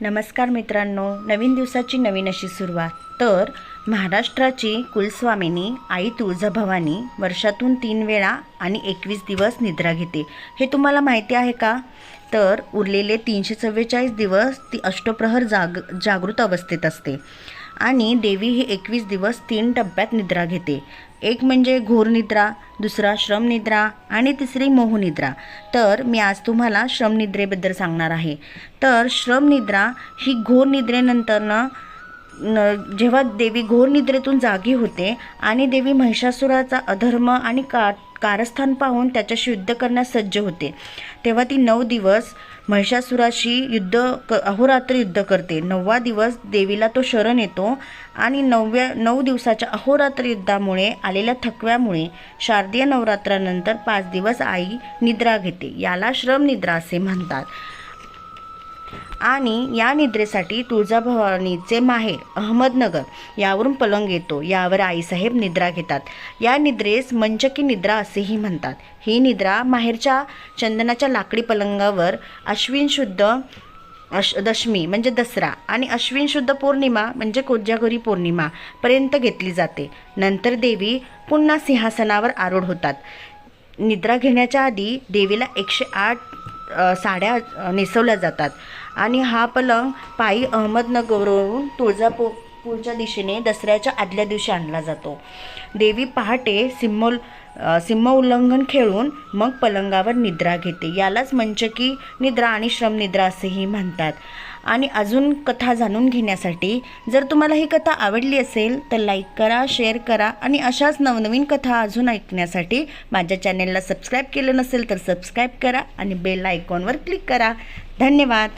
नमस्कार मित्रांनो नवीन दिवसाची नवीन अशी सुरुवात. तर महाराष्ट्राची कुलस्वामिनी आई तुळजाभवानी वर्षातून तीन वेळा आणि एकवीस दिवस निद्रा घेते. हे तुम्हाला माहिती आहे का? तर उरलेले तीनशे चव्वेचाळीस दिवस ती अष्टप्रहर जाग जागृत अवस्थेत असते. आणि देवी ही एकवीस दिवस तीन टप्प्यात निद्रा घेते. एक म्हणजे घोर निद्रा दुसरा श्रमनिद्रा आणि तिसरी मोहनिद्रा तर मी आज तुम्हाला श्रमनिद्रेबद्दल सांगणार आहे. तर श्रमनिद्रा ही घोर निद्रेनंतरनं न जेव्हा देवी घोर निद्रेतून जागी होते आणि देवी महिषासुराचा अधर्म आणि का कारस्थान पाहून त्याच्याशी युद्ध करण्यास सज्ज होते. तेव्हा ती नऊ दिवस महिषासुराशी युद्ध क अहोरात्र युद्ध करते. नववा दिवस देवीला तो शरण येतो आणि नवव्या नऊ दिवसाच्या अहोरात्र युद्धामुळे आलेल्या थकव्यामुळे शारदीय नवरात्रानंतर पाच दिवस आई निद्रा घेते. याला श्रमनिद्रा असे म्हणतात. आणि या निद्रेसाठी तुळजाभवानीचे माहेर अहमदनगर यावरून पलंग येतो. यावर आईसाहेब निद्रा घेतात. या निद्रेस मंचकी निद्रा असेही म्हणतात. ही निद्रा माहेरच्या चंदनाच्या लाकडी पलंगावर अश्विन शुद्ध अश दशमी म्हणजे दसरा आणि अश्विन शुद्ध पौर्णिमा म्हणजे कोजागरी पौर्णिमा पर्यंत घेतली जाते. नंतर देवी पुन्हा सिंहासनावर आरूढ होतात. निद्रा घेण्याच्या आधी देवीला एकशे आठ साड्या नेसवल्या जातात. आणि हा पलंग पायी अहमदनगरवरून तुळजापूरच्या दिशेने दसऱ्याच्या आदल्या दिवशी आणला जातो. देवी पहाटे सिम्मोल अ, सिंह उल्लंघन खेळून मग पलंगावर निद्रा घेते. यालाच मंचकी निद्रा आणि श्रमनिद्रा असेही म्हणतात. आणि अजून कथा जाणून घेण्यासाठी जर तुम्हाला ही कथा आवडली असेल तर लाईक करा शेअर करा आणि अशाच नवनवीन कथा अजून ऐकण्यासाठी माझ्या चॅनेलला सबस्क्राईब केलं नसेल तर सबस्क्राईब करा आणि बेल आयकॉनवर क्लिक करा. धन्यवाद.